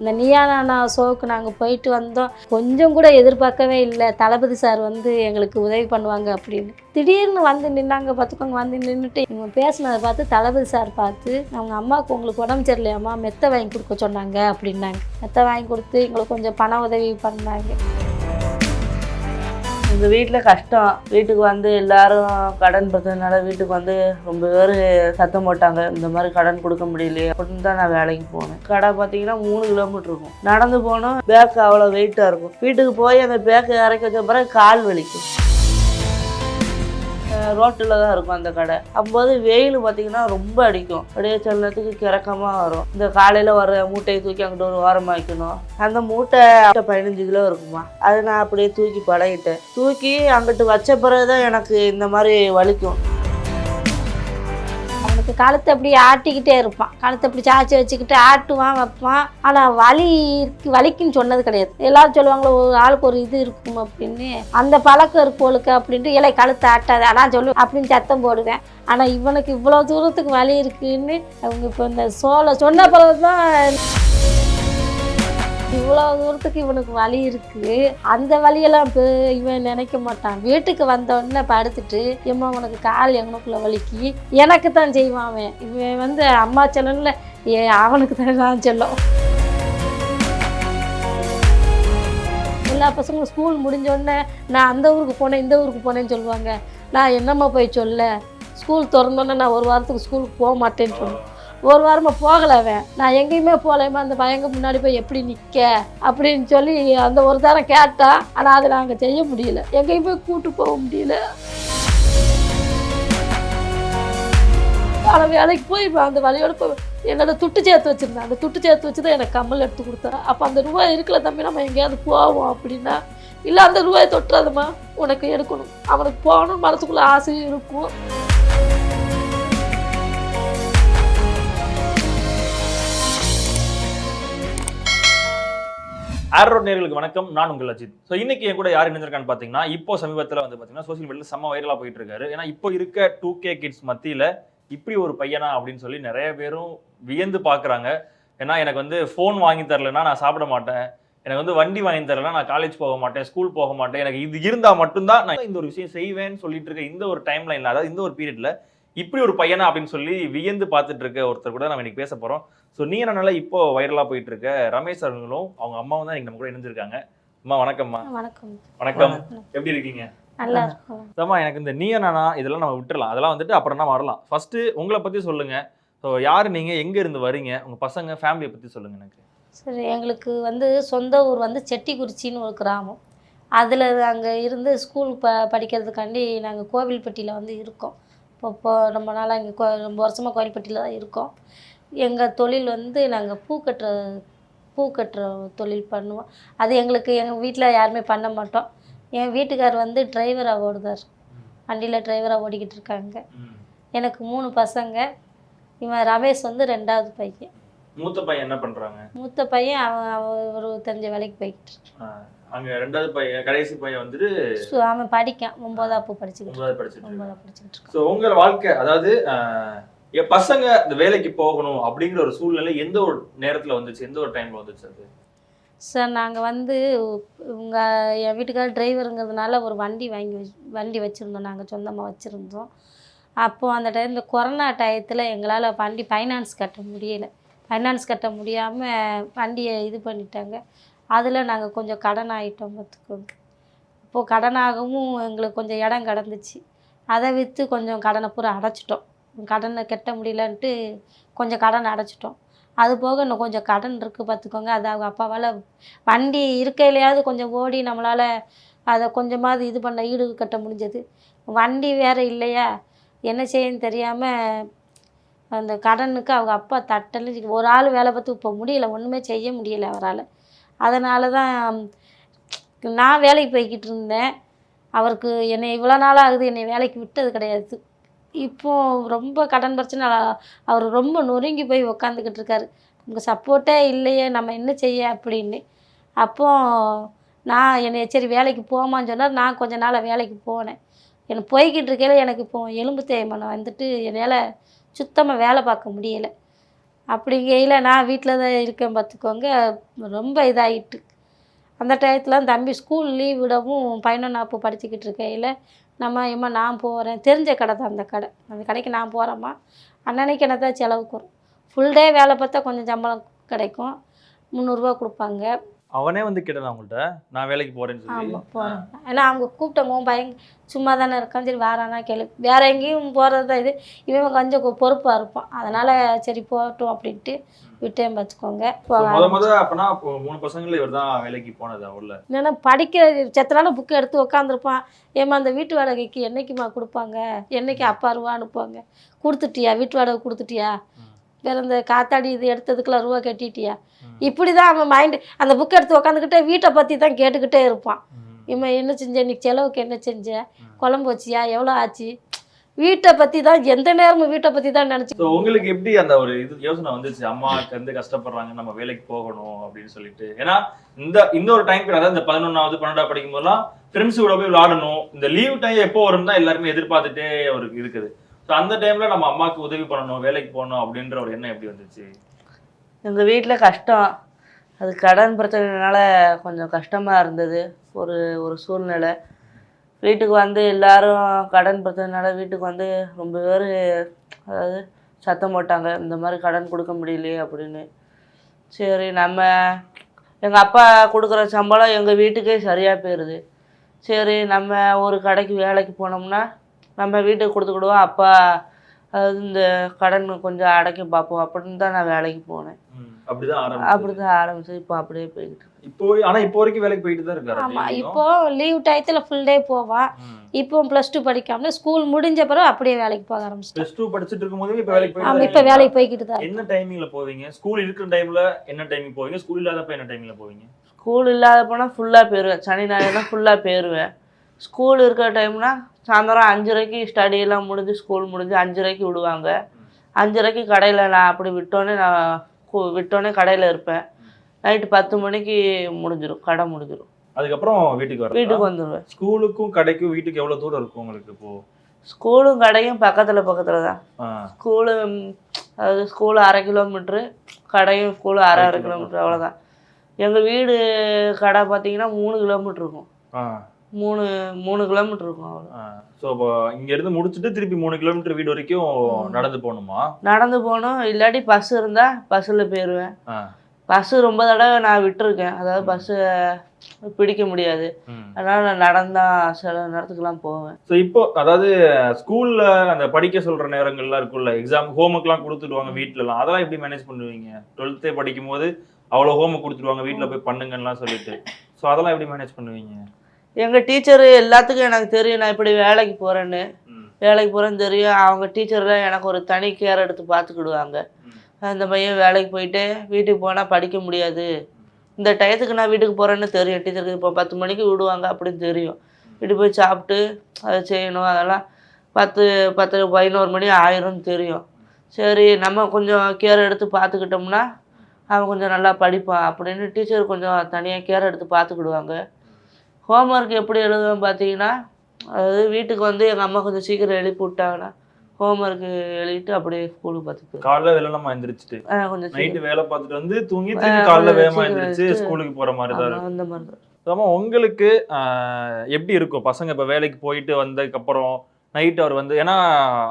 இந்த நியானா ஷோவுக்கு நாங்கள் போயிட்டு வந்தோம். கொஞ்சம் கூட எதிர்பார்க்கவே இல்லை. தளபதி சார் வந்து எங்களுக்கு உதவி பண்ணுவாங்க அப்படின்னு. திடீர்னு வந்து நின்னாங்க பார்த்துக்கோங்க வந்து நின்றுட்டு இவங்க பேசினதை பார்த்து தளபதி சார் பார்த்து அவங்க அம்மாவுக்கு உங்களுக்கு உடம்பு சரியில்லையாம்மா? மெத்தை வாங்கி கொடுக்க சொன்னாங்க அப்படின்னாங்க. மெத்தை வாங்கி கொடுத்து எங்களுக்கு கொஞ்சம் பண உதவி பண்ணாங்க. எங்கள் வீட்டில் கஷ்டம். வீட்டுக்கு வந்து எல்லாரும் கடன் பிரச்சனைனால வீட்டுக்கு வந்து ரொம்ப பேர் சத்தம் போட்டாங்க. இந்த மாதிரி கடன் கொடுக்க முடியலையே அப்படின்னு தான் நான் வேலைக்கு போனேன். கடை பார்த்தீங்கன்னா மூணு கிலோமீட்டர் இருக்கும். நடந்து போனோம் பேக் அவ்வளோ வெயிட்டாக இருக்கும். வீட்டுக்கு போய் அந்த பேக்கை இறக்கி வச்ச பிறகு கால் வலிக்கும். ரோட்டில் தான் இருக்கும் அந்த கடை. அப்போது வெயில் பார்த்தீங்கன்னா ரொம்ப அடிக்கும். அப்படியே சில நேரத்துக்கு கிறக்கமாக வரும். இந்த காலையில் வர மூட்டையை தூக்கி அங்கிட்டு ஒரு ஓரமாக வைக்கணும். அந்த மூட்டை பதினஞ்சு கிலோ இருக்குமா? அதை நான் அப்படியே தூக்கி பழகிட்டேன். தூக்கி அங்கிட்டு வச்ச பிறகு தான் எனக்கு இந்த மாதிரி வலிக்கும். அவனுக்கு கழுத்தை அப்படி ஆட்டிக்கிட்டே இருப்பான். கழுத்தை அப்படி சாய்ச்சி வச்சுக்கிட்டு ஆட்டுவான் வைப்பான். ஆனால் வலி வலிக்குன்னு சொன்னது கிடையாது. எல்லாரும் சொல்லுவாங்களோ ஒரு ஆளுக்கு ஒரு இது இருக்கும் அப்படின்னு. அந்த பழக்கம் இருக்கோளுக்கு அப்படின்ட்டு இலை கழுத்தை ஆட்டாது அதான் சொல்லு அப்படின்னு சத்தம் போடுவேன். ஆனால் இவனுக்கு இவ்வளோ தூரத்துக்கு வலி இருக்குன்னு அவங்க இப்போ இந்த சோலை சொன்ன பிறகு தான் இவ்வளோ தூரத்துக்கு இவனுக்கு வலி இருக்கு. அந்த வலியெல்லாம் இப்போ இவன் நினைக்க மாட்டான். வீட்டுக்கு வந்த உடனே படுத்துட்டு எம்மா உனக்கு கால் எங்கனுக்குள்ள வலிக்கு? எனக்கு தான் செய்வான் அவன். இவன் வந்து அம்மா செல்லல ஏ அவனுக்கு தான் நான் சொல்லும். எல்லா பசங்களும் ஸ்கூல் முடிஞ்சோடனே நான் அந்த ஊருக்கு போனேன் இந்த ஊருக்கு போனேன்னு சொல்லுவாங்க. நான் என்னம்மா போய் சொல்ல? ஸ்கூல் திறந்தோன்னே நான் ஒரு வாரத்துக்கு ஸ்கூலுக்கு போக மாட்டேன்னு சொன்னேன் ஒரு வாரமாக போகலை அவன். நான் எங்கேயுமே போகலையுமா அந்த பையங்க முன்னாடி போய் எப்படி நிற்க அப்படின்னு சொல்லி அந்த ஒரு தரம் கேட்டான் ஆனால் அதை நாங்கள் செய்ய முடியல. எங்கேயும் போய் கூட்டு போக முடியல. ஆனால் வேலைக்கு போய் அந்த வழியோட போய் என்னோட துட்டு சேர்த்து வச்சுருந்தேன். அந்த துட்டு சேர்த்து வச்சு தான் எனக்கு கம்மல் எடுத்து கொடுத்தேன். அப்போ அந்த ரூபாய் இருக்கல தம்பி நம்ம எங்கேயாவது போவோம் அப்படின்னா இல்லை அந்த ரூபாயை தொட்டுறாதம்மா உனக்கு எடுக்கணும். அவனுக்கு போகணும் மனசுக்குள்ளே ஆசையும் இருக்கும். ஆரோட் நேர்களுக்கு வணக்கம். நான் உங்கள் அஜித். ஸோ இன்னைக்கு என் கூட யார் இணைஞ்சிருக்கான்னு பார்த்தீங்கன்னா இப்போ சமீபத்தில் வந்து பார்த்தீங்கன்னா சோசியல் மீடியாவில் செம்ம வைரலாக போயிட்டு இருக்காரு. ஏன்னா இப்போ இருக்க டூ கே கிட்ஸ் மத்தியில் இப்படி ஒரு பையனா அப்படின்னு சொல்லி நிறைய பேரும் வியந்து பார்க்குறாங்க ஏன்னா எனக்கு வந்து ஃபோன் வாங்கி தரலன்னா நான் சாப்பிட மாட்டேன். எனக்கு வந்து வண்டி வாங்கி தரலன்னா நான் காலேஜ் போக மாட்டேன் ஸ்கூல் போக மாட்டேன். எனக்கு இது இருந்தால் மட்டும்தான் நான் இந்த ஒரு விஷயம் செய்வேன்னு சொல்லிட்டு இருக்க இந்த ஒரு டைம் லைனில் அதாவது இந்த ஒரு பீரியடில் இப்படி ஒரு பையனா அப்படின்னு சொல்லி வியந்து பார்த்துட்டு இருக்க ஒருத்தர் கூட நம்ம இன்னைக்கு பேச போகிறோம் ஸோ நீ என்னால இப்போ வைரலாக போயிட்டு இருக்க ரமேஷ் அவர்களும் அவங்க அம்மாவும் தான் இன்னைக்கு நம்ம கூட இணைஞ்சிருக்காங்க. அம்மா வணக்கம்மா. வணக்கம். வணக்கம். எப்படி இருக்கீங்க? நல்லா இருக்கும். எனக்கு இந்த நீ நானா இதெல்லாம் நம்ம விட்டுறலாம். அதெல்லாம் வந்துட்டு அப்புறம் தான் வரலாம். ஃபர்ஸ்ட் உங்களை பத்தி சொல்லுங்க. ஸோ யார் நீங்க? எங்க இருந்து வரீங்க? உங்க பசங்க ஃபேமிலியை பத்தி சொல்லுங்க எனக்கு. சரி எங்களுக்கு வந்து சொந்த ஊர் வந்து செட்டிக்குறிச்சின்னு ஒரு கிராமம். அதில் அங்கே இருந்து ஸ்கூல் ப படிக்கிறதுக்காண்டி நாங்கள் கோவில்பட்டியில் வந்து இருக்கோம். இப்போ இப்போ ரொம்ப நாளாக இங்கே கோ ரொம்ப வருஷமாக கோவில்பட்டியில் தான் இருக்கோம். எங்கள் தொழில் வந்து நாங்கள் பூ கட்டுற பூ கட்டுற தொழில் பண்ணுவோம். அது எங்களுக்கு எங்கள் வீட்டில் யாருமே பண்ண மாட்டோம். என் வீட்டுக்கார் வந்து டிரைவராக ஓடுதார் வண்டியில் டிரைவராக ஓடிக்கிட்டு இருக்காங்க. எனக்கு மூணு பசங்க. இவன் ரமேஷ் வந்து ரெண்டாவது பையன். மூத்த பையன் என்ன பண்றாங்க? மூத்த பையன் அவன் அவன் ஒரு தெரிஞ்ச வேலைக்கு போய்கிட்டு இருக்கான். அங்க ரெண்டாவது பையன் கடைசி பையன் வந்துட்டு அவன் படிக்கான். ஒன்பதாப்பு படிச்சுக்கிட்டு ஒன்பதாவது படிச்சுட்டு இருக்கான். ஒன்பதா படிச்சுக்கிட்டு இருக்கான். ஸோ உங்க வாழ்க்கை அதாவது என் பசங்க இந்த வேலைக்கு போகணும் அப்படிங்கிற ஒரு சூழ்நிலை எந்த ஒரு நேரத்துல வந்துச்சு? எந்த ஒரு டைம்ல வந்துச்சு அது? சார் நாங்கள் வந்து உங்கள் என் வீட்டுக்காரர் டிரைவருங்கிறதுனால ஒரு வண்டி வாங்கி வண்டி வச்சுருந்தோம். நாங்கள் சொந்தமாக வச்சுருந்தோம். அப்போது அந்த டைம் இந்த கொரோனா டயத்தில் எங்களால் வண்டி ஃபைனான்ஸ் கட்ட முடியலை. ஃபைனான்ஸ் கட்ட முடியாமல் வண்டியை இது பண்ணிட்டாங்க. அதில் நாங்கள் கொஞ்சம் கடன் ஆகிட்டோம் பார்த்துக்கோங்க இப்போது கடனாகவும் எங்களுக்கு கொஞ்சம் இடம் கிடந்துச்சு. அதை விற்று கொஞ்சம் கடனை பூரா அடைச்சிட்டோம். கடனை கட்ட முடியலன்ட்டு கொஞ்சம் கடன் அடைச்சிட்டோம். அது போக இன்னும் கொஞ்சம் கடன் இருக்குது பார்த்துக்கோங்க. அது அவங்க அப்பாவால் வண்டி இருக்கையிலையாவது கொஞ்சம் ஓடி நம்மளால் அதை கொஞ்சமாவது இது பண்ண ஈடு கட்ட முடிஞ்சது. வண்டி வேறு இல்லையா? என்ன செய்யன்னு தெரியாமல் அந்த கடனுக்கு அவங்க அப்பா தட்டலு ஒரு ஆள் வேலை பார்த்து இப்போ முடியல. ஒன்றுமே செய்ய முடியல அவரால். அதனால தான் நான் வேலைக்கு போய்கிட்டு இருந்தேன். அவருக்கு என்னை இவ்வளோ நாள் ஆகுது என்னை வேலைக்கு விட்டது கிடையாது. இப்போ ரொம்ப கடன் பிரச்சனை அவர் ரொம்ப நொறுங்கி போய் உக்காந்துக்கிட்டு இருக்காரு. நமக்கு சப்போர்ட்டே இல்லையே நம்ம என்ன செய்ய? அப்படின்னு. அப்போ நான் என்னை சரி வேலைக்கு போமான்னு சொன்னார். நான் கொஞ்ச நாள் வேலைக்கு போனேன். எனக்கு போய்கிட்டு இருக்கையில் எனக்கு இப்போ எலும்பு தேய்மானம் வந்துட்டு என்னால் சுத்தமாக வேலை பார்க்க முடியலை. அப்படிங்கையில் நான் வீட்டில் தான் இருக்கேன் பார்த்துக்கோங்க. ரொம்ப இதாகிட்டு அந்த டயத்தில் தம்பி ஸ்கூல் லீவ் விடவும் பையனும் நான் இப்போ படிச்சுக்கிட்டு இருக்கையில் நம்ம ஏம்மா நான் போகிறேன் தெரிஞ்ச கடை தான் அந்த கடை. அந்த கடைக்கு நான் போகிறேம்மா அன்னன்னைக்கு என்ன தான் செலவுக்கு வரும். ஃபுல் டே வேலை பார்த்தா கொஞ்சம் சம்பளம் கிடைக்கும். முந்நூறுரூவா கொடுப்பாங்க. அவனே வந்து கேட்டான் அவங்கள்ட்ட நான் வேலைக்கு போறேன்னு சொல்லி. ஆமாம் போகிறேன் ஏன்னா அவங்க கூப்பிட்டவங்க பையன் சும்மா தானே இருக்கான் சரி வாரானா கேளு. வேற எங்கேயும் போகிறது தான் இது இவன் கொஞ்சம் பொறுப்பாக இருப்பான். அதனால் சரி போகட்டும் அப்படின்ட்டு விட்டேன் பார்த்துக்கோங்க முத முத அப்பனா மூணு பசங்கள இவர் தான் வேலைக்கு போனது அவர்ல? என்னென்னா படிக்கிற செத்தனால புக்கு எடுத்து உட்காந்துருப்பான் ஏம்மா அந்த வீட்டு வாடகைக்கு என்னைக்குமா கொடுப்பாங்க? என்னைக்கு அப்பா ரூபா அனுப்புவாங்க? கொடுத்துட்டியா? வீட்டு வாடகை கொடுத்துட்டியா? வேற இந்த காத்தாடி இது எடுத்ததுக்குலாம் ரூபா கட்டிட்டியா? இப்படி தான் அவன் மைண்டு அந்த புக் எடுத்து உட்காந்துக்கிட்டே வீட்டை பற்றி தான் கேட்டுக்கிட்டே இருப்பான். இவன் என்ன செஞ்ச? இன்னைக்கு செலவுக்கு என்ன செஞ்ச? குழம்பு வச்சியா? எவ்வளோ ஆச்சு? வீட்டை பற்றி தான் எந்த நேரமும் வீட்டை பற்றி தான் நினச்சி உங்களுக்கு எப்படி அந்த ஒரு இது யோசனை வந்துச்சு? அம்மாவுக்கு வந்து கஷ்டப்படுறாங்க நம்ம வேலைக்கு போகணும் அப்படின்னு சொல்லிட்டு. ஏன்னா இந்த ஒரு டைம் அதாவது இந்த பதினொன்னாவது பன்னெண்டாவது படிக்கும் போதெல்லாம் ஃப்ரெண்ட்ஸ் கூட போய் விளாடணும். இந்த லீவ் டைம் எப்போ வரும் தான் எல்லாருமே எதிர்பார்த்துட்டே ஒரு இருக்குது. ஸோ அந்த டைம்ல நம்ம அம்மாவுக்கு உதவி பண்ணணும் வேலைக்கு போகணும் அப்படின்ற ஒரு எண்ணம் எப்படி வந்துச்சு? எங்கள் வீட்டில் கஷ்டம். அது கடன் பிரச்சனைனால கொஞ்சம் கஷ்டமாக இருந்தது. ஒரு ஒரு சூழ்நிலை. வீட்டுக்கு வந்து எல்லாரும் கடன் பிரச்சனைனால வீட்டுக்கு வந்து ரொம்ப பேர் அதாவது சத்தம் போட்டாங்க. இந்த மாதிரி கடன் கொடுக்க முடியலையே அப்படின்னு. சரி நம்ம எங்கள் அப்பா கொடுக்குற சம்பளம் எங்கள் வீட்டுக்கே சரியாக போயிடுது சரி நம்ம ஒரு கடைக்கு வேலைக்கு போனோம்னா நம்ம வீட்டுக்கு கொடுத்துக்கிடுவோம். அப்பா அதாவது இந்த கடன் கொஞ்சம் அடைக்க பார்ப்போம். அப்படின்னு தான் நான் வேலைக்கு போனேன். அப்படிதான் ஆரம்பிச்சு அப்படி தான் ஆரம்பிச்சு இப்போ அப்படியே இருக்கு. இப்போ ஆனா இப்போ வரைக்கும் வேலைக்கு போயிட்டு தான் இருக்காரு ஆமாம் டெய்லியும். இப்போ லீவ் டயத்தில் ஃபுல் டே போவான் ம். இப்போ ப்ளஸ் டூ படிக்காமல ஸ்கூல் முடிஞ்ச பிறகு அப்படியே வேலைக்கு போக ஆரம்பிச்சிட்டான் பிளஸ் டூ படிச்சுட்டு இருக்கும்போது இப்போ வேலைக்கு போயிட்டு இப்போ வேலைக்கு போய்கிட்டு தான் என்ன டைமிங்ல போவீங்க? ஸ்கூல் இருக்கிற டைம்ல என்ன டைமிங் போவீங்க? ஸ்கூல் இல்லாதப்ப என்ன டைமிங்ல போவீங்க? ஸ்கூல் இல்லாத போனால் ஃபுல்லாக போயிடுவேன் சனி ஞாயிறுனா ஃபுல்லாக போயிடுவேன் ஸ்கூல் இருக்கிற டைம்னா சாயந்தரம் அஞ்சரைக்கு ஸ்டடி எல்லாம் முடிஞ்சு ஸ்கூல் முடிஞ்சு அஞ்சரைக்கு விடுவாங்க. அஞ்சரைக்கு கடையில் நான் அப்படி விட்டோன்னே நான் விட்டோன்னே கடையில் இருப்பேன். நைட்டு பத்து மணிக்கு முடிஞ்சிடும் கடை முடிஞ்சிடும் அதுக்கப்புறம் வீட்டுக்கு வர வீட்டுக்கு வந்துடுவேன் ஸ்கூலுக்கும் கடைக்கும் வீட்டுக்கு எவ்வளவு தூரம் இருக்கும் உங்களுக்கு இப்போ? ஸ்கூலும் கடையும் பக்கத்தில் பக்கத்தில் தான். ஸ்கூலு அதாவது ஸ்கூலு அரை கிலோமீட்ரு கடையும் ஸ்கூலு அரை அரை கிலோமீட்ரு அவ்வளோதான் எங்கள் வீடு கடை பார்த்தீங்கன்னா மூணு கிலோமீட்ரு இருக்கும். மூணு மூணு கிலோமீட்ரு இருக்கும் அவ்வளோ. ஸோ இப்போ இங்க இருந்து முடிச்சுட்டு திருப்பி மூணு கிலோமீட்டர் வீடு வரைக்கும் நடந்து போகணுமா? நடந்து போகணும். இல்லாட்டி பஸ் இருந்தால் பஸ்ஸில் போயிடுவேன் பஸ்ஸு ரொம்ப தடவை நான் விட்டுருக்கேன். அதாவது பஸ்ஸு பிடிக்க முடியாது. அதனால் நான் நடந்தா சில நேரத்துக்குலாம் போவேன். ஸோ இப்போ அதாவது ஸ்கூல்ல அந்த படிக்க சொல்ற நேரங்கள்லாம் இருக்குல்ல எக்ஸாம் ஹோம்ஒர்க்லாம் கொடுத்துடுவாங்க வீட்லலாம். அதெல்லாம் எப்படி மேனேஜ் பண்ணுவீங்க? டுவெல்த்தே படிக்கும் போது அவ்வளோ ஹோம்ஒர்க் கொடுத்துருவாங்க வீட்டில் போய் பண்ணுங்கலாம் சொல்லிட்டு. ஸோ அதெல்லாம் எப்படி மேனேஜ் பண்ணுவீங்க? எங்கள் டீச்சரு எல்லாத்துக்கும் எனக்கு தெரியும் நான் இப்படி வேலைக்கு போகிறேன்னு வேலைக்கு போகிறேன்னு தெரியும். அவங்க டீச்சரில் எனக்கு ஒரு தனி கேர் எடுத்து பார்த்துக்கிடுவாங்க. ம். இந்த பையன் வேலைக்கு போயிட்டு வீட்டுக்கு போனால் படிக்க முடியாது. இந்த டயத்துக்கு நான் வீட்டுக்கு போகிறேன்னு தெரியும். டீச்சருக்கு இப்போ பத்து மணிக்கு விடுவாங்க அப்படின்னு தெரியும். வீட்டுக்கு போய் சாப்பிட்டு அதை செய்யணும் அதெல்லாம் பத்து பத்து பதினோரு மணி ஆயிரும்னு தெரியும். சரி நம்ம கொஞ்சம் கேர் எடுத்து பார்த்துக்கிட்டோம்னா அவன் கொஞ்சம் நல்லா படிப்பான் அப்படின்னு டீச்சர் கொஞ்சம் தனியாக கேர் எடுத்து பார்த்துக்கிடுவாங்க. ஹோம்ஒர்க் எப்படி எழுதுவேன் பார்த்தீங்கன்னா அதாவது வீட்டுக்கு வந்து எங்கள் அம்மா கொஞ்சம் சீக்கிரம் எழுப்பி விட்டாங்கன்னா ஹோம்ஒர்க்கு எழுதிட்டு அப்படியே ஸ்கூலுக்கு பார்த்துக்குவேன். காலைல வெள்ளமா எந்திரிச்சிட்டு கொஞ்சம் நைட்டு வேலை பார்த்துட்டு வந்து தூங்கி காலைல கொஞ்சம் வேகமா சீக்கிரம் எந்திரிச்சு எழுந்திரிச்சு, ஸ்கூலுக்கு போற மாதிரி தான் அந்த மாதிரி தான். ஆமா உங்களுக்கு எப்படி இருக்கும்? பசங்க இப்போ வேலைக்கு போயிட்டு வந்ததுக்கு அப்புறம் நைட் அவர் வந்து ஏன்னா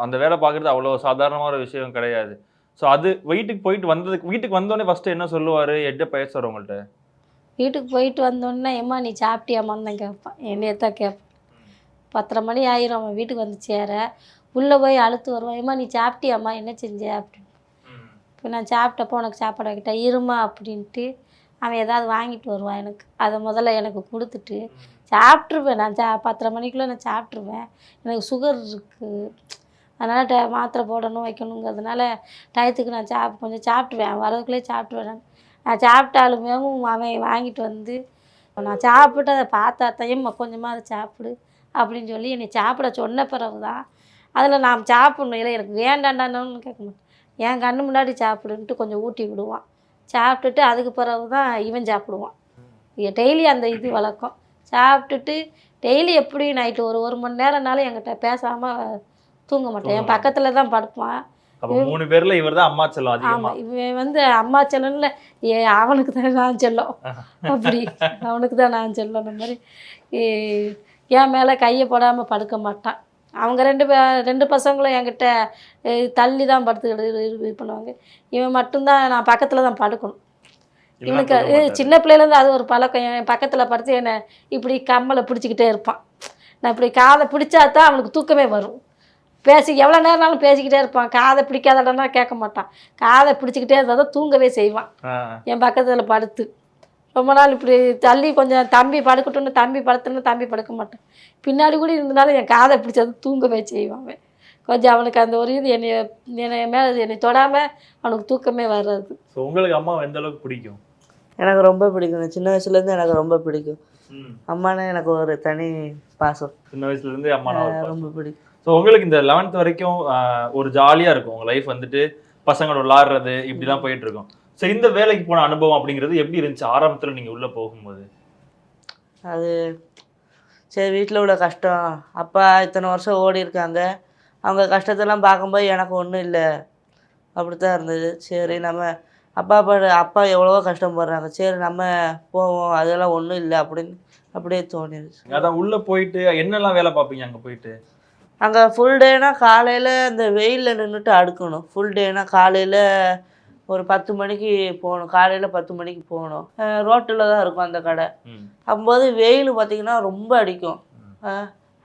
அந்த வேலை பார்க்குறது அவ்வளோ சாதாரணமான விஷயம் கிடையாது. ஸோ அது வீட்டுக்கு போயிட்டு வந்ததுக்கு வீட்டுக்கு வந்தோடனே ஃபர்ஸ்ட் என்ன சொல்லுவாரு? எட்ட பேசுவார் உங்கள்கிட்ட வீட்டுக்கு போயிட்டு வந்தோடனே ஏம்மா நீ சாப்பிட்டியாமான்னு தான் கேட்பான் என்னைய தான் கேட்பான் பத்தரை மணி ஆயிரும் அவன் வீட்டுக்கு வந்து சேர. உள்ளே போய் அழுத்து வருவான் ஏம்மா நீ சாப்பிட்டியாம்மா? என்ன செஞ்ச? அப்படின்னு. இப்போ நான் சாப்பிட்டப்போ உனக்கு சாப்பாடு வைக்கிட்டா இருமா? அப்படின்ட்டு அவன் ஏதாவது வாங்கிட்டு வருவான் எனக்கு. அதை முதல்ல எனக்கு கொடுத்துட்டு சாப்பிட்ருவேன் நான் சா பத்தரை மணிக்குள்ளே நான் சாப்பிட்ருவேன் எனக்கு சுகர் இருக்குது அதனால் ட மாத்திரை போடணும் வைக்கணுங்கிறதுனால டயத்துக்கு நான் சாப் கொஞ்சம் சாப்பிட்ருவேன் வரதுக்குள்ளே சாப்பிட்ருவேன் நான். நான் சாப்பிட்டாலுமே அவன் வாங்கிட்டு வந்து நான் சாப்பிட்டு அதை பார்த்தா தையம்மா கொஞ்சமாக அதை சாப்பிடு அப்படின்னு சொல்லி என்னை சாப்பிட சொன்ன பிறகு தான் அதில் நான் சாப்பிடணும். இல்லை எனக்கு வேண்டாண்டான்னு கேட்க மாட்டேன். என் கண்ணு முன்னாடி சாப்பிடுன்ட்டு கொஞ்சம் ஊட்டி விடுவான். சாப்பிட்டுட்டு அதுக்கு பிறகு தான் இவன் சாப்பிடுவான். டெய்லி அந்த இது வழக்கம். சாப்பிட்டுட்டு டெய்லி எப்படி நைட்டு ஒரு ஒரு மணி நேரம்னாலும் என்கிட்ட பேசாமல் தூங்க மாட்டேன். என் பக்கத்தில் தான் படுப்பான். அப்ப மூணு பேர்ல இவர் தான் அம்மா செல்லம் அதிகமா. இவன் வந்து அம்மா செல்லம்ல ஏ அவனுக்கு தான் நான் செல்லம். அப்படி அவனுக்கு தான் நான் செல்லம் அந்த மாதிரி. என் மேலே கையை போடாமல் படுக்க மாட்டான். அவங்க ரெண்டு பே ரெண்டு பசங்களும் என்கிட்ட தள்ளி தான் படுத்துக்கிட்டு இது- பண்ணுவாங்க. இவன் மட்டும்தான் நான் பக்கத்தில் தான் படுக்கணும் இவனுக்கு. சின்ன பிள்ளையிலேருந்து அது ஒரு பழக்கம். என் பக்கத்தில் படுத்து என்னை இப்படி கம்மலை பிடிச்சிக்கிட்டே இருப்பான். நான் இப்படி காதை பிடிச்சா தான் அவனுக்கு தூக்கமே வரும். பேசி எவ்வளோ நேரம்னாலும் பேசிக்கிட்டே இருப்பான். காதை பிடிக்காதடனா கேட்க மாட்டான். காதை பிடிச்சிக்கிட்டே இருந்தால் தான் தூங்கவே செய்வான். என் பக்கத்தில் படுத்து. ரொம்ப நாள் இப்படி தள்ளி கொஞ்சம் தம்பி படுக்கட்டும்னு தம்பி படுத்துன்னு தம்பி படுக்க மாட்டான். பின்னாடி கூட இருந்தனால என் காதை பிடிச்சது தூங்கவே செய்வான் கொஞ்சம் அவனுக்கு அந்த ஒரு இது என்னை என்னை மேலே என்னை தொடாமல் அவனுக்கு தூக்கமே வராது. So, உங்களுக்கு அம்மா எந்த அளவுக்கு பிடிக்கும்? எனக்கு ரொம்ப பிடிக்கும். சின்ன வயசுலேருந்து எனக்கு ரொம்ப பிடிக்கும். அம்மானே எனக்கு ஒரு தனி பாசம். சின்ன வயசுல இருந்து அம்மா நான் ரொம்ப பிடிக்கும். ஸோ உங்களுக்கு இந்த லெவன்த் வரைக்கும் ஒரு ஜாலியா இருக்கும். உங்க லைஃப் வந்துட்டு பசங்களோட விளாடுறது இப்படிலாம் போயிட்டு இருக்கும். ஸோ இந்த வேலைக்கு போன அனுபவம் அப்படிங்கிறது எப்படி இருந்துச்சு? ஆரம்பத்துல நீங்க உள்ள போகும்போது? அது சரி வீட்டில் உள்ள கஷ்டம். அப்பா இத்தனை வருஷம் ஓடி இருக்காங்க. அவங்க கஷ்டத்தெல்லாம் பார்க்கும்போது எனக்கு ஒன்றும் இல்லை. அப்படி தான் இருந்தது. சரி நம்ம அப்பா படு அப்பா எவ்வளவோ கஷ்டப்படுறாங்க சரி நம்ம போவோம். அதெல்லாம் ஒன்றும் இல்லை அப்படின்னு அப்படியே தோணிடுச்சு அதான் உள்ள போயிட்டு என்னெல்லாம் வேலை பார்ப்பீங்க அங்க போயிட்டு? அங்கே ஃபுல் டேனா காலையில் அந்த வெயிலில் நின்றுட்டு அடுக்கணும். ஃபுல் டேனா காலையில் ஒரு பத்து மணிக்கு போகணும். காலையில் பத்து மணிக்கு போகணும். ரோட்டில் தான் இருக்கும் அந்த கடை. அப்போது வெயில் பார்த்திங்கன்னா ரொம்ப அடிக்கும்.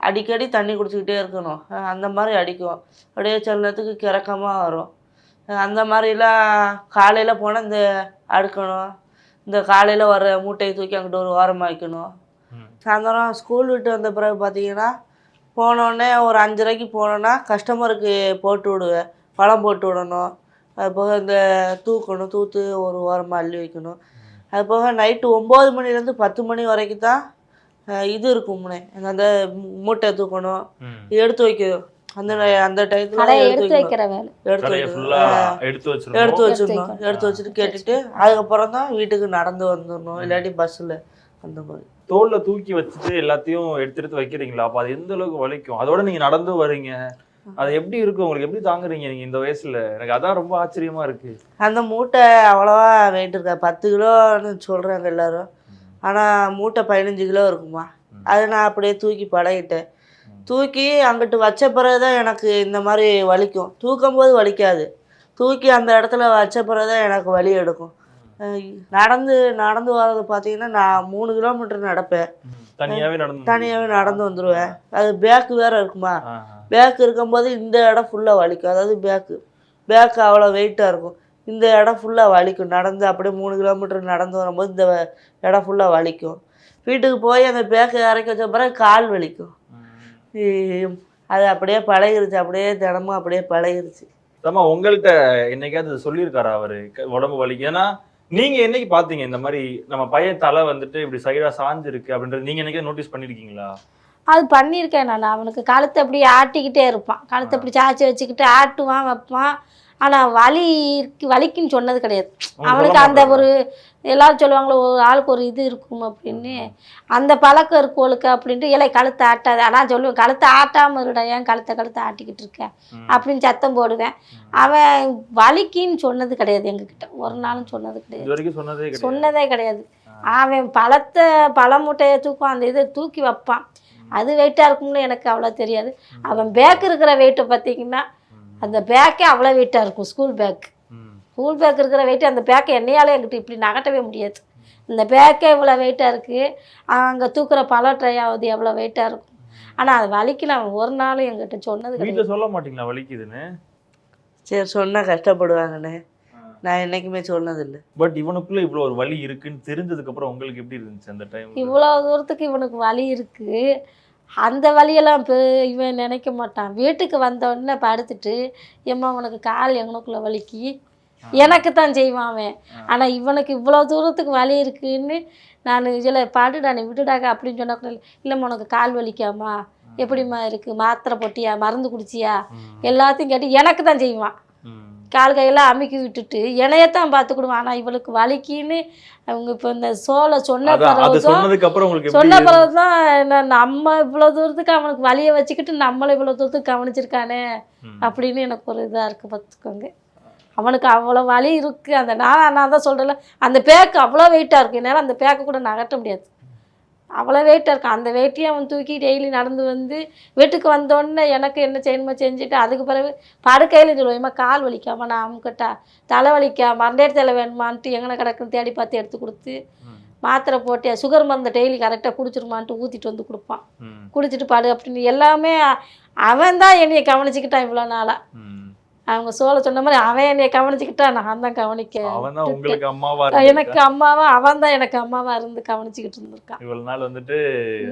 அடிக்கடி தண்ணி குடிச்சிக்கிட்டே இருக்கணும். அந்த மாதிரி அடிக்கும். அப்படியே சில நேரத்துக்கு கிறக்கமாக வரும். அந்த மாதிரிலாம் காலையில் போனால் இந்த அடுக்கணும். இந்த காலையில் வர மூட்டையை தூக்கி அங்கிட்டு ஒரு ஓரமாக வைக்கணும். சாயந்தரம் ஸ்கூல் விட்டு வந்த பிறகு பார்த்தீங்கன்னா போனோடனே ஒரு அஞ்சரைக்கு போனோன்னா கஸ்டமருக்கு போட்டு விடுவேன் பழம் போட்டு விடணும். அது போக இந்த தூக்கணும் தூத்து ஒரு ஓரமாக அள்ளி வைக்கணும். அது போக நைட்டு ஒம்பது மணிலேருந்து பத்து மணி வரைக்கும் தான் இது இருக்கும்னே அந்த மூட்டை தூக்கணும். எடுத்து வைக்கணும் அந்த அந்த டயத்தில் கடையை எடுத்து வைக்கிற வேலை. எடுத்து வைக்கணும். ஃபுல்லா எடுத்து வச்சிடணும். எடுத்து வச்சுட்டு கேட்டுட்டு அதுக்கப்புறம் தான் வீட்டுக்கு நடந்து வந்துடணும். இல்லாட்டி பஸ்ஸில் அந்த மாதிரி. தோல்ல தூக்கி வச்சுட்டு எல்லாத்தையும் எடுத்து எடுத்து வைக்கிறீங்களா? அப்ப அது எந்த அளவுக்கு வலிக்கும்? அதோட நீங்க நடந்து வரீங்க. அது எப்படி இருக்கும் உங்களுக்கு எப்படி தாங்குறீங்க நீங்க இந்த வயசுல? எனக்கு அதான் ரொம்ப ஆச்சரியமா இருக்கு. அந்த மூட்டை அவ்வளோவா வெயிட் இருக்கா? பத்து கிலோன்னு சொல்கிறாங்க எல்லாரும். ஆனால் மூட்டை பதினஞ்சு கிலோ இருக்குமா? அதை நான் அப்படியே தூக்கி பழகிட்டேன். தூக்கி அங்கிட்டு வச்ச பிறகுதான் எனக்கு இந்த மாதிரி வலிக்கும். தூக்கும் போது வலிக்காது. தூக்கி அந்த இடத்துல வச்ச பிறகுதான் எனக்கு வலி எடுக்கும். நடந்து நடந்து வர்றது பார்த்தீங்கன்னா நான் மூணு கிலோமீட்டர் நடப்பேன். தனியாவே நடந்து தனியாகவே நடந்து வந்துடுவேன் அது பேக்கு வேற இருக்குமா? ஆஹா. பேக் இருக்கும்போது இந்த இடம் ஃபுல்லாக வலிக்கும். அதாவது பேக்கு பேக்கு அவ்வளோ வெயிட்டாக இருக்கும். இந்த இடம் ஃபுல்லாக வலிக்கும். நடந்து அப்படியே மூணு கிலோமீட்டர் நடந்து வரும்போது இந்த இடம் ஃபுல்லாக வலிக்கும். வீட்டுக்கு போய் அந்த பேக்கை இறக்கி வச்ச பிறகு கால் வலிக்கும். அது அப்படியே பழகிருச்சு. அப்படியே தினமும் அப்படியே பழகிருச்சு. உங்கள்கிட்ட என்னைக்காவது சொல்லியிருக்காரா அவரு? உடம்பு வலி ஏன்னா நீங்க என்னைக்கு பாத்தீங்க இந்த மாதிரி நம்ம பையன் தலை வந்துட்டு இப்படி சைடா சாஞ்சு இருக்கு அப்படின்றது நீங்க என்னைக்கா நோட்டீஸ் பண்ணிருக்கீங்களா? அது பண்ணியிருக்கேன் நான். அவனுக்கு கழுத்தை அப்படி ஆட்டிக்கிட்டே இருப்பான். கழுத்தை அப்படி சாச்சி வச்சுக்கிட்டு ஆட்டுவான் வைப்பான். ஆனால் வலி வலிக்குன்னு சொன்னது கிடையாது. அவனுக்கு அந்த? ஒரு எல்லாரும் சொல்லுவாங்களோ ஒரு ஆளுக்கு ஒரு இது இருக்கும் அப்படின்னு. அந்த பழக்கம் இருக்கோளுக்கு அப்படின்ட்டு இலை கழுத்தை ஆட்டாது ஆனால் சொல்லுவேன் கழுத்தை ஆட்டாமல் இருடா ஏன் கழுத்தை கழுத்தை ஆட்டிக்கிட்டு இருக்க? ம். அப்படின்னு சத்தம் போடுவேன். அவன் வலிக்குன்னு சொன்னது கிடையாது எங்ககிட்ட. ஒரு நாளும் சொன்னது கிடையாது. சொன்னதே கிடையாது. சொன்னதே கிடையாது. அவன் பழத்தை பழ மூட்டையை தூக்குவான் அந்த இதை தூக்கி வைப்பான். அது வெயிட்டாக இருக்கும்னு எனக்கு அவ்வளோ தெரியாது. அவன் பேக் இருக்கிற வெயிட்டை பார்த்தீங்கன்னா அந்த பேக்கே அவ்வளோ வெயிட்டாக இருக்கும் ஸ்கூல் பேக் ம். ஸ்கூல் பேக் இருக்கிற வெயிட் அந்த பேக்கை என்னையாலே என்கிட்ட இப்படி நகட்டவே முடியாது. இந்த பேக்கே இவ்வளோ வெயிட்டாக இருக்குது அங்கே தூக்குற பழ ட்ரையாவது எவ்வளோ வெயிட்டாக இருக்கும். ஆனால் அது வலிக்கல அவன் ஒரு நாளும் என்கிட்ட சொன்னது வீட்டுல சொல்ல மாட்டீங்களா வலிக்குதுன்னு? சரி சொன்னால் கஷ்டப்படுவாங்கண்ணே நான் என்றைக்குமே சொன்னதில்லை. பட் இவனுக்குள்ள இவ்வளவு ஒரு வலி இருக்குன்னு தெரிஞ்சதுக்கு அப்புறம் உங்களுக்கு எப்படி இருந்துச்சு அந்த டைம் இவ்வளோ தூரத்துக்கு இவனுக்கு வலி இருக்குது அந்த வலியெல்லாம் இப்போ இவன் நினைக்க மாட்டான். வீட்டுக்கு வந்த உடனே படுத்துட்டு எம்மா உனக்கு கால் எங்கனுக்குள்ள வலிக்கு. எனக்கு தான் செய்வான் அவன். ஆனால் இவனுக்கு இவ்வளோ தூரத்துக்கு வலி இருக்குன்னு நான் இதில் பாடுடா நீ விட்டுடாக்க அப்படின்னு சொன்னா கூட இல்லைம்மா உனக்கு கால் வலிக்காமா எப்படிம்மா இருக்குது மாத்திரை போட்டியா? மருந்து குடிச்சியா? எல்லாத்தையும் கேட்டு எனக்கு தான் செய்வான். கால் கையெல்லாம் அமுக்கி விட்டுட்டு என்னையத்தான் பார்த்துக்கிடுவான். ஆனால் இவளுக்கு வலிக்குன்னு அவங்க இப்போ இந்த சோலை சொன்ன பிறகு சொன்ன பிறகு தான் நம்ம இவ்வளோ தூரத்துக்கு அவனுக்கு வலியை வச்சுக்கிட்டு நம்மளை இவ்வளோ தூரத்துக்கு கவனிச்சிருக்கானே. அப்படின்னு எனக்கு ஒரு இதாக இருக்குது பார்த்துக்கோங்க. அவனுக்கு அவ்வளோ வலி இருக்குது அந்த நான் நான் தான் சொல்கிறேன்ல அந்த பேக்கு அவ்வளோ வெயிட்டாக இருக்குது என்னால் அந்த பேக்கை கூட நகட்ட முடியாது. அவ்வளோ வெயிட்டாக இருக்கும் அந்த வெயிட்டையும் அவன் தூக்கி டெய்லி நடந்து வந்து வீட்டுக்கு வந்தோடனே எனக்கு என்ன செய்யணுமோ செஞ்சுட்டு அதுக்கு பிறகு படுக்கையில் சொல்லுவேன் கால் வலிக்காம நான் அமுக்கட்டா தலை வலிக்கா மண்டே தலை வேணுமான்ட்டு எங்கன கிடக்குன்னு தேடி பார்த்து எடுத்து கொடுத்து. மாத்திரை போட்டு சுகர் மருந்தை டெய்லி கரெக்டாக குடிச்சிருமான்ட்டு ஊற்றிட்டு வந்து கொடுப்பான். குடிச்சிட்டு பாடு அப்படின்னு எல்லாமே அவன் தான் என்னைய கவனிச்சுக்கிட்டான் இவ்வளோ நாளாக. அவங்க சோழ சொன்ன மாதிரி அவன் என்னைய கவனிச்சுக்கிட்டான் நான் தான் கவனிக்க தான் உங்களுக்கு அம்மாவா எனக்கு அம்மாவா அவன் தான் எனக்கு அம்மாவா இருந்து கவனிச்சுக்கிட்டு இருந்திருக்கான் இவ்வளவு நாள் வந்துட்டு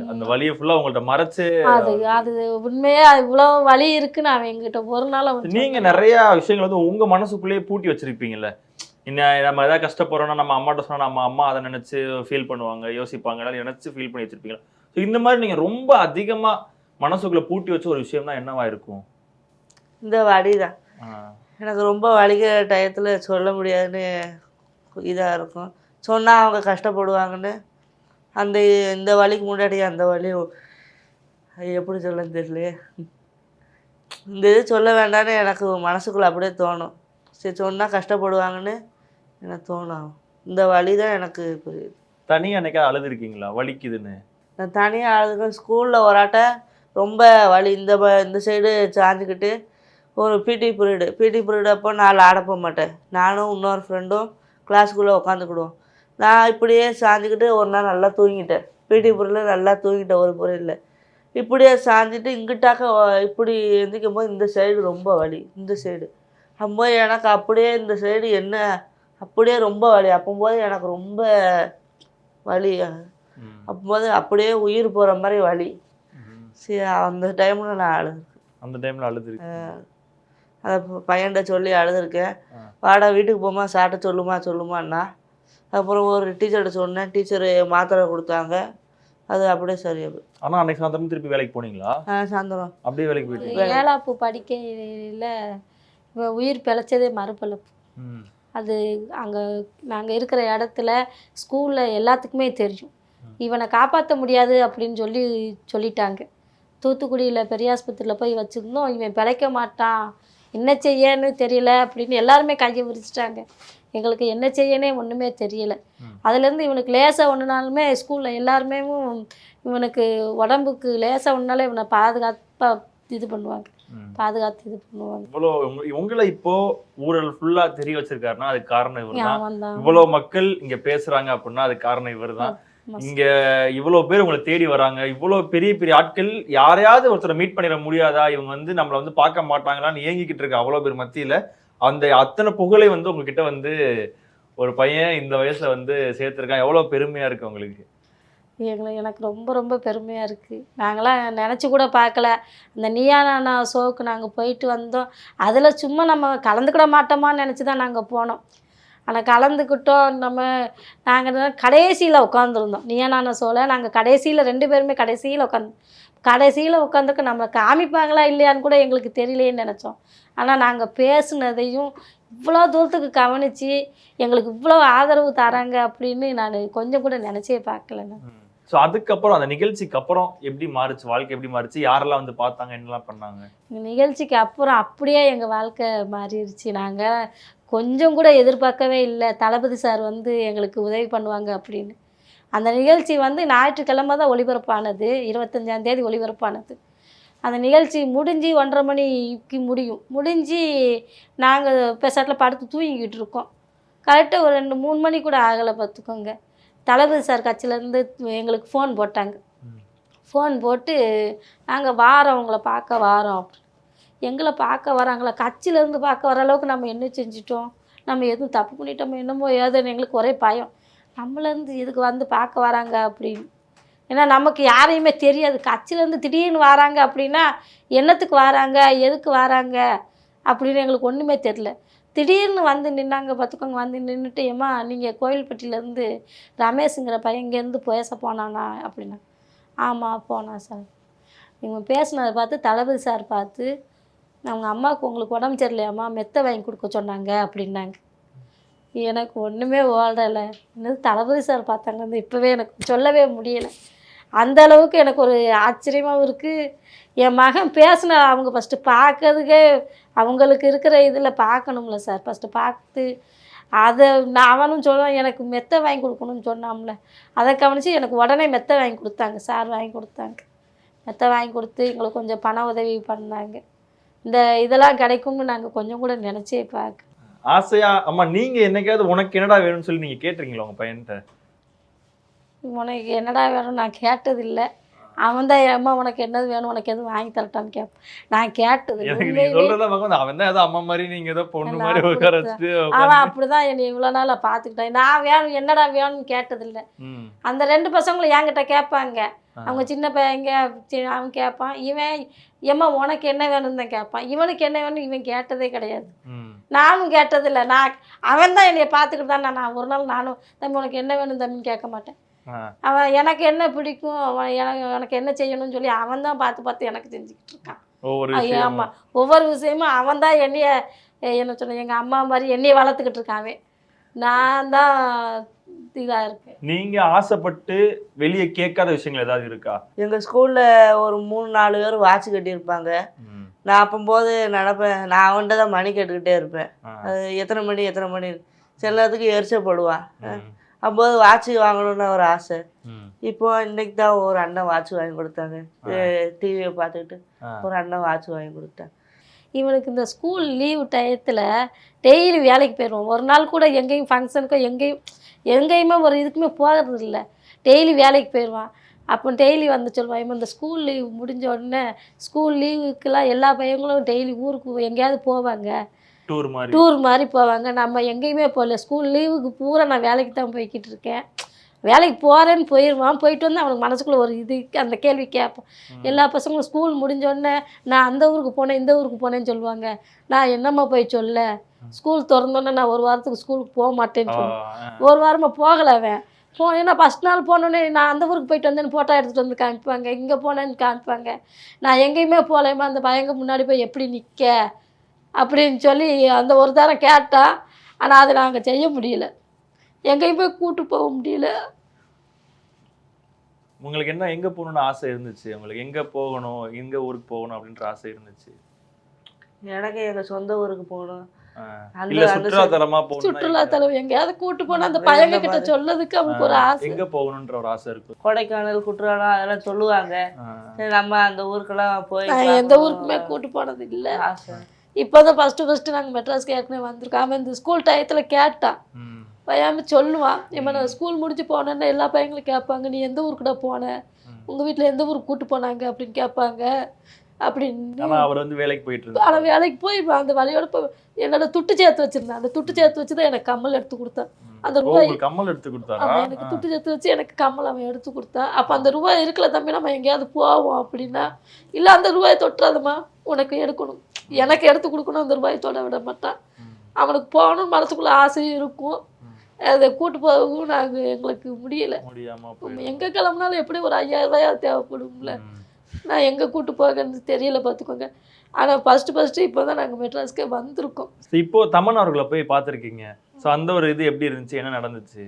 அந்த வலியை ஃபுல்லா உங்கள்ட்ட மறைச்சு அது அது உண்மையா இவ்வளோ வலி இருக்குன்னு அவன் எங்கிட்ட ஒரு நாள் நீங்க. நிறைய விஷயங்கள் வந்து உங்க மனசுக்குள்ளேயே பூட்டி வச்சிருப்பீங்கல்ல. இன்னும் நம்ம ஏதாவது கஷ்டப்படுறோம்னா நம்ம அம்மாட்ட சொன்னா நம்ம அம்மா அதை நினைச்சு ஃபீல் பண்ணுவாங்க யோசிப்பாங்க நினைச்சு ஃபீல் பண்ணி வச்சிருப்பீங்க ஸோ இந்த மாதிரி நீங்க ரொம்ப அதிகமா மனசுக்குள்ள பூட்டி வச்ச ஒரு விஷயம்னா என்னவா இருக்கும்? இந்த வலி தான் ஆ. எனக்கு ரொம்ப வலிக்கிற டயத்தில் சொல்ல முடியாதுன்னு இதாக இருக்கும். சொன்னால் அவங்க கஷ்டப்படுவாங்கன்னு அந்த இந்த வலிக்கு முன்னாடி அந்த அது எப்படி சொல்லன்னு தெரியலையே. இந்த இது சொல்ல வேண்டாம்னு எனக்கு மனசுக்குள்ளே அப்படியே தோணும். சரி சொன்னால் கஷ்டப்படுவாங்கன்னு எனக்கு தோணும். இந்த வலி தான் எனக்கு புரியுது தனியா என்னைக்கா அழுது இருக்கீங்களா வலிக்குதுன்னு. நான் தனியாக அழுதுக்கு ஸ்கூலில் ஒரு ஆட்ட ரொம்ப வலி. இந்த இந்த சைடு சாஞ்சிக்கிட்டு ஒரு பிடி பீரியடு பிடி பீரியட் அப்போ நான் ஆட போக மாட்டேன். நானும் இன்னொரு ஃப்ரெண்டும் கிளாஸ்க்குள்ளே உட்காந்துக்கிடுவோம் நான் இப்படியே சாஞ்சிக்கிட்டு ஒரு நாள் நல்லா தூங்கிட்டேன். பிடி பீரியடில் நல்லா தூங்கிட்டேன் ஒரு பீரியடில் இப்படியே சாஞ்சிட்டு இங்கிட்டாக்க இப்படி எந்திக்கும் போது இந்த சைடு ரொம்ப வலி. இந்த சைடு அப்போது எனக்கு அப்படியே இந்த சைடு என்ன அப்படியே ரொம்ப வலி. அப்போது எனக்கு ரொம்ப வலி. அப்போது அப்படியே உயிர் போகிற மாதிரி வலி. சரி அந்த டைமில் நான் அழுது அந்த டைம்ல அழுது இருக்கு அதை பையன்கிட்ட சொல்லி அழுதுருக்கேன். ஆ. வாடா வீட்டுக்கு போமா சாப்பிட்ட சொல்லுமா சொல்லுமான்னா. அப்புறம் ஒரு டீச்சர்கிட்ட சொன்னேன். டீச்சரு மாத்திரை கொடுத்தாங்க. அது அப்படியே சரியா போய் ஆனா அன்னைக்கு சாயந்தரம் திருப்பி வேலைக்கு போனீங்களா? சாயந்தரம். அப்படியே வேலைக்கு போயிட்டு ஏழாப்பு படிக்கையில் உயிர் பிழைச்சதே மறுபிழப்பு. அது அங்கே நாங்கள் இருக்கிற இடத்துல ஸ்கூலில் எல்லாத்துக்குமே தெரியும். இவனை காப்பாற்ற முடியாது அப்படின்னு சொல்லி சொல்லிட்டாங்க. தூத்துக்குடியில் பெரியாஸ்பத்திரியில் போய் வச்சுருந்தோம். இவன் பிழைக்க மாட்டான். என்ன செய்யன்னு தெரியல அப்படின்னு எல்லாருமே கையை விரிச்சிட்டாங்க எங்களுக்கு என்ன செய்யனே ஒன்றுமே தெரியல. அதுலேருந்து இவனுக்கு லேசாக ஒன்றுனாலுமே ஸ்கூலில் எல்லாருமே இவனுக்கு உடம்புக்கு லேசாக ஒன்றாலே இவனை பாதுகாப்பாக இது பண்ணுவாங்க. பாதுகாத்து இது பண்ணுவாங்க இவ்வளோ உங்க- உங்களை இப்போ ஊழல் ஃபுல்லா தெரிய வச்சிருக்காருன்னா அதுக்கு காரணம் இவர் தான் தான் இவ்வளவு மக்கள் இங்க பேசுறாங்க அப்படின்னா அதுக்கு காரணம் இவர்தான் ஆமா. இங்க இவ்வளவு பேர் உங்களை தேடி வராங்க. இவ்வளவு பெரிய பெரிய ஆட்கள் யாரையாவது ஒருத்தரை மீட் பண்ணிட முடியாதா? இவங்க வந்து நம்மள வந்து பார்க்க மாட்டாங்களான்னு ஏங்கிக்கிட்டு இருக்க அவ்வளவு பேர் மத்தியில. அந்த அத்தனை புகழை வந்து உங்ககிட்ட வந்து ஒரு பையன் இந்த வயசுல வந்து சேர்த்திருக்கான். எவ்வளவு பெருமையா இருக்கு உங்களுக்கு? எங்களுக்கு எனக்கு ரொம்ப ரொம்ப பெருமையாக இருக்குது நாங்களாம் நினச்சி கூட பார்க்கல. அந்த நீயா நானா ஷோவுக்கு நாங்கள் போயிட்டு வந்தோம். அதில் சும்மா நம்ம கலந்துக்கிட மாட்டோமான்னு நினச்சி தான் நாங்கள் போனோம். ஆனால் கலந்துக்கிட்டோம். நம்ம நாங்கள் கடைசியில் உட்காந்துருந்தோம் நீயா நான் சோழ நாங்கள் கடைசியில் ரெண்டு பேருமே கடைசியில் உட்காந்து கடைசியில் உட்காந்துக்கு நம்ம காமிப்பாங்களா இல்லையான்னு கூட எங்களுக்கு தெரியலையேன்னு நினச்சோம். ஆனால் நாங்கள் பேசுனதையும் இவ்வளோ தூரத்துக்கு கவனித்து எங்களுக்கு இவ்வளோ ஆதரவு தராங்க அப்படின்னு நான் கொஞ்சம் கூட நினச்சே பார்க்கலண்ணா. ஸோ அதுக்கப்புறம் அந்த நிகழ்ச்சிக்கு அப்புறம் எப்படி மாறுச்சு? வாழ்க்கை எப்படி மாறுச்சு? யாரெல்லாம் வந்து பார்த்தாங்க? என்னெல்லாம் பண்ணாங்க? இந்த நிகழ்ச்சிக்கு அப்புறம் அப்படியே எங்கள் வாழ்க்கை மாறிடுச்சு நாங்கள் கொஞ்சம் கூட எதிர்பார்க்கவே இல்லை. தளபதி சார் வந்து எங்களுக்கு உதவி பண்ணுவாங்க அப்படின்னு. அந்த நிகழ்ச்சி வந்து ஞாயிற்றுக்கிழமை தான் ஒளிபரப்பானது. இருபத்தஞ்சாந்தேதி ஒளிபரப்பானது. அந்த நிகழ்ச்சி முடிஞ்சு ஒன்றரை மணிக்கு முடியும். முடிஞ்சு நாங்கள் பெசாட்டில் படுத்து தூங்கிக்கிட்டு இருக்கோம். கரெக்டாக ஒரு ரெண்டு மூணு மணி கூட ஆகலை பார்த்துக்கோங்க. தளபதி சார் கட்சியிலேருந்து எங்களுக்கு ஃபோன் போட்டாங்க. ஃபோன் போட்டு நாங்கள் வாரோம் உங்களை பார்க்க வாரோம். அப்படின்னு. எங்களை பார்க்க வராங்களா? கட்சியிலேருந்து பார்க்க வர அளவுக்கு நம்ம என்ன செஞ்சிட்டோம்? நம்ம எதுவும் தப்பு பண்ணிட்டோமோ என்னமோ ஏதோன்னு எங்களுக்கு ஒரே பயம். நம்மளேருந்து இதுக்கு வந்து பார்க்க வராங்க அப்படின்னு. ஏன்னா நமக்கு யாரையுமே தெரியாது. கட்சியிலேருந்து திடீர்னு வராங்க அப்படின்னா என்னத்துக்கு வராங்க? எதுக்கு வராங்க? அப்படின்னு எங்களுக்கு ஒன்றுமே தெரில திடீர்னு வந்து நின்னாங்க பார்த்துக்கோங்க வந்து நின்றுட்டு ஏம்மா நீங்கள் கோயில்பட்டியிலேருந்து ரமேஷுங்கிற பையன் இங்கேருந்து பேச போனானா? அப்படின்னா ஆமாம் போனா சார். இவங்க பேசினதை பார்த்து தளபதி சார் பார்த்து அவங்க அம்மாவுக்கு உங்களுக்கு உடம்பு சரியில்லையாம்மா? மெத்தை வாங்கி கொடுக்க சொன்னாங்க. அப்படின்னாங்க. எனக்கு ஒன்றுமே ஓடலை என்னது தளபதி சார் பார்த்தாங்க இப்போவே எனக்கு சொல்லவே முடியலை. அந்த அளவுக்கு எனக்கு ஒரு ஆச்சரியமாகவும் இருக்குது என் மகன் பேசின அவங்க ஃபஸ்ட்டு பார்க்கறதுக்கே அவங்களுக்கு இருக்கிற இதில் பார்க்கணும்ல சார் ஃபஸ்ட்டு பார்த்து அதை நான் அவனும் சொல்லுவான் எனக்கு மெத்தை வாங்கி கொடுக்கணும்னு சொன்னாம்ல அதை கவனித்து எனக்கு உடனே மெத்தை வாங்கி கொடுத்தாங்க சார் வாங்கி கொடுத்தாங்க. மெத்தை வாங்கி கொடுத்து எங்களுக்கு கொஞ்சம் பண உதவி பண்ணாங்க. இந்த இதெல்லாம் கிடைக்கும்னு நாங்கள் கொஞ்சம் கூட நினச்சே பார்க்க ஆசையா அம்மா நீங்கள் என்னைக்காவது உனக்கு என்னடா வேணும்னு சொல்லி நீங்கள் கேட்டிருக்கீங்களா உங்கள் பையன்கிட்ட? உனக்கு என்னடா வேணும்? நான் கேட்டதில்லை. அவன் தான் அம்மா உனக்கு என்னது வேணும்? உனக்கு எதுவும் வாங்கி தரட்டான்னு கேட்பேன் நான் கேட்டது அவன் தான் ஏதோ அம்மா மாதிரி நீங்க ஏதோ பொண்ணு மாதிரி உட்கார அவன் அப்படிதான் என்னை இவ்வளோ நாளாக பார்த்துக்கிட்டான். நான் வேணும் என்னடா வேணும்னு கேட்டதில்லை. அந்த ரெண்டு பசங்களும் என்கிட்ட கேட்பாங்க. அவங்க சின்ன பையங்க அவன் கேட்பான். இவன் ஏம்மா உனக்கு என்ன வேணும்னு தான் கேட்பான். இவனுக்கு என்ன வேணும் இவன் கேட்டதே கிடையாது. நானும் கேட்டதில்லை. நான் அவன் தான் என்னைய பார்த்துக்கிட்டு தான் நான் ஒரு நாள் நானும் தம்பி உனக்கு என்ன வேணும் தம்பின்னு கேட்க மாட்டேன். அவன் எனக்கு என்ன பிடிக்கும்? அவன் எனக்கு எனக்கு என்ன செய்யணும்னு சொல்லி அவன் தான் பார்த்து பார்த்து எனக்கு செஞ்சுக்கிட்டு இருக்கான். ஒவ்வொரு ஐயா, விஷயம் ஆமா. ஒவ்வொரு விஷயமும் அவன் தான் என்னைய என்ன சொன்ன எங்கள் அம்மா மாதிரி என்னைய வளர்த்துக்கிட்டு இருக்கான் அவன். நான் தான் இதாக இருக்கேன். நீங்க ஆசைப்பட்டு வெளியே கேட்காத விஷயங்கள் ஏதாவது இருக்கா? எங்கள் ஸ்கூலில் ஒரு மூணு நாலு பேர் வாட்ச் கட்டியிருப்பாங்க. நான் அப்போம்போது நடப்பேன் நான் அவன்கிட்ட தான் மணி கேட்டுக்கிட்டே இருப்பேன். அது எத்தனை மணி எத்தனை மணி சில நேரத்துக்கு எரிச்சப்படுவான். அப்போது வாட்ச் வாங்கணும்னு ஒரு ஆசை. இப்போ இன்னைக்கு தான் ஒரு அண்ணன் வாட்ச் வாங்கி கொடுத்தாங்க. டிவியை பார்த்துக்கிட்டு. ஒரு அண்ணன் வாட்ச் வாங்கி கொடுத்தாங்க இவனுக்கு இந்த ஸ்கூல் லீவு டயத்தில் டெய்லி வேலைக்கு போயிடுவோம். ஒரு நாள் கூட எங்கேயும் ஃபங்க்ஷனுக்கோ எங்கேயும் எங்கேயுமே ஒரு இதுக்குமே போகிறது இல்லை. டெய்லி வேலைக்கு போயிடுவான். அப்போ டெய்லி வந்து சொல்லுவான் இவன் இந்த ஸ்கூல் லீவ் முடிஞ்ச உடனே ஸ்கூல் லீவுக்கெல்லாம் எல்லா பையங்களும் டெய்லி ஊருக்கு எங்கேயாவது போவாங்க. டூர் மாதிரி. டூர் மாதிரி போவாங்க. நம்ம எங்கேயுமே போகல. ஸ்கூல் லீவுக்கு பூரா நான் வேலைக்கு தான் போய்கிட்டு இருக்கேன். வேலைக்கு போகிறேன்னு போயிடுவான் போயிட்டு வந்து அவனுக்கு மனசுக்குள்ளே ஒரு இது அந்த கேள்வி கேட்பான். எல்லா பசங்களும் ஸ்கூல் முடிஞ்சோடனே நான் அந்த ஊருக்கு போனேன் இந்த ஊருக்கு போனேன்னு சொல்லுவாங்க. நான் என்னம்மா போய் சொல்ல? ஸ்கூல் திறந்தோடனே நான் ஒரு வாரத்துக்கு ஸ்கூலுக்கு போக மாட்டேன்னு சொல்லுவேன். ஒரு வாரமாக போகலை அவன். போ ஏன்னா ஃபஸ்ட் நாள் போனோடனே நான் அந்த ஊருக்கு போயிட்டு வந்தேன்னு ஃபோட்டோ எடுத்துகிட்டு வந்து காமிப்பாங்க. இங்கே போனேன்னு காமிப்பாங்க. நான் எங்கேயுமே போகலையம்மா அந்த பையங்க முன்னாடி போய் எப்படி நிற்க அப்படின்னு சொல்லி அந்த ஒரு தரம் கேட்டான் ஆனால் அதை நாங்கள் செய்ய முடியல. எங்கேயுமே கூட்டு போக முடியல. உங்களுக்கு என்ன எங்க போகணும்னு ஆசை இருந்துச்சு? உங்களுக்கு எங்க போகணும்? எங்க ஊருக்கு போகணும் அப்படின்ற ஆசை இருந்துச்சு? எனக்கு எங்கள் சொந்த ஊருக்கு போகணும். ஆ. அந்த- இல்ல அந்த சுற்றுலா தலமா போகணும் சுற்றுலா தலைவர் எங்கேயாவது கூட்டு போனால் அந்த பையங்க கிட்ட. சொல்லதுக்கு அவனுக்கு ஒரு ஆசை. எங்க போகணுன்ற ஒரு ஆசை இருக்கு. கொடைக்கானல் குற்றாலம் அதெல்லாம் சொல்லுவாங்க. நம்ம அந்த ஊருக்கெல்லாம் போய் எந்த. ஊருக்குமே கூட்டு போனது இல்லை. ஆசை. இப்போ தான் ஃபஸ்ட்டு ஃபஸ்ட்டு நாங்கள் மெட்ராஸ்க்கு ஏற்கனவே வந்திருக்கோம். அவன் இந்த ஸ்கூல் டயத்தில் கேட்டான். பையன் சொல்லுவான் இவன் நான் ஸ்கூல் முடிஞ்சு போனேன்னா எல்லா பையங்களும் கேட்பாங்க நீ எந்த ஊருக்குடா போன. உங்கள் வீட்டில் எந்த ஊருக்கு கூட்டு போனாங்க? அப்படின்னு கேட்பாங்க. அப்படின்னு. ஆனா அவர் வந்து வேலைக்கு போயிட்டு இருந்தார் ஆனால் வேலைக்கு போய் அந்த வழியோட இப்போ என்னோட துட்டு சேர்த்து வச்சிருந்தேன். அந்த துட்டு சேர்த்து வச்சு தான் எனக்கு கம்மல் எடுத்து கொடுத்தான். அந்த ரூபாய் கம்மல் எடுத்து கொடுத்தாரா? அவன் எனக்கு துட்டு சேர்த்து வச்சு எனக்கு கம்மல் அவன் எடுத்து கொடுத்தான். அப்போ அந்த ரூபாய் இருக்கல தம்பி நம்ம எங்கேயாவது போவோம் அப்படின்னா இல்லை அந்த ரூபாயை தொட்டுறாதம்மா. உனக்கு எடுக்கணும். எனக்கு எடுத்து கொடுக்கணும் அந்த ரூபாயை தொட விட மாட்டான். அவனுக்கு போகணும்னு மனசுக்குள்ள ஆசையும் இருக்கும். அதை கூட்டு போகவும் நாங்கள் எங்களுக்கு முடியல. எங்கே கிளம்புனாலும் எப்படி ஒரு ஐயாயிரம் ரூபாயாவது தேவைப்படும்ல. நான் எங்கே கூட்டு போகன்னு தெரியல பார்த்துக்கோங்க ஆனால் ஃபஸ்ட்டு ஃபஸ்ட்டு இப்போ தான் நாங்கள் மெட்ராஸ்க்கே வந்திருக்கோம். இப்போ தமன் அவர்களை போய் பார்த்துருக்கீங்க. ஸோ அந்த ஒரு இது எப்படி இருந்துச்சு? என்ன நடந்துச்சு?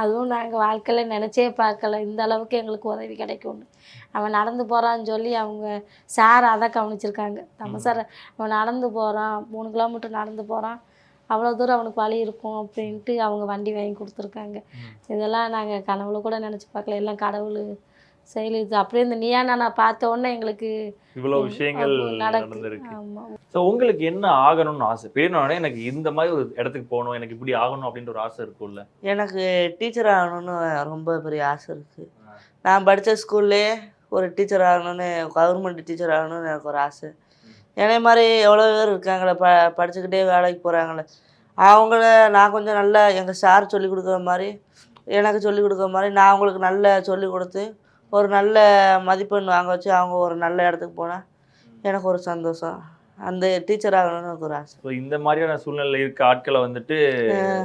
அதுவும் நாங்கள் வாழ்க்கையில் நினச்சே பார்க்கல. இந்த அளவுக்கு எங்களுக்கு உதவி கிடைக்கும்னு. அவன் நடந்து போகிறான்னு சொல்லி அவங்க சார் அதை கவனிச்சிருக்காங்க. நம்ம சார் அவன் நடந்து போகிறான் மூணு கிலோமீட்டர் நடந்து போகிறான் அவ்வளோ தூரம் அவனுக்கு வழி இருக்கும் அப்படின்ட்டு அவங்க வண்டி வாங்கி கொடுத்துருக்காங்க. இதெல்லாம் நாங்கள் கனவுல கூட நினச்சி பார்க்கல. எல்லாம் கடவுள் செயல் இது. அப்படியே இந்த நீயா நான் பார்த்த உடனே எங்களுக்கு இவ்வளவு விஷயங்கள் நடந்திருக்கு. ஆமாம் ஸோ உங்களுக்கு என்ன ஆகணும்னு ஆசை? பெரியனோடனே எனக்கு இந்த மாதிரி ஒரு இடத்துக்கு போகணும் எனக்கு இப்படி ஆகணும் அப்படின்ற ஒரு ஆசை இருக்கும்ல? எனக்கு டீச்சர் ஆகணும்னு ரொம்ப பெரிய ஆசை இருக்குது நான் படித்த ஸ்கூல்லே ஒரு டீச்சர் ஆகணும்னு கவர்மெண்ட் டீச்சர் ஆகணும்னு எனக்கு ஒரு ஆசை. என்னை மாதிரி எவ்வளோ பேர் இருக்காங்களே ப படிச்சுக்கிட்டே வேலைக்கு போகிறாங்களே அவங்கள நான் கொஞ்சம் நல்லா எங்கள் சார் சொல்லி கொடுக்குற மாதிரி எனக்கு சொல்லி கொடுக்குற மாதிரி நான் அவங்களுக்கு நல்ல சொல்லி கொடுத்து ஒரு நல்ல மதிப்பெண் வாங்க வச்சு அவங்க ஒரு நல்ல இடத்துக்கு போனால் எனக்கு ஒரு சந்தோஷம். அந்த டீச்சர் ஆகணும்னு எனக்கு ஒரு ஆசை. ஸோ இந்த மாதிரியான சூழ்நிலை இருக்க ஆட்களை வந்துட்டு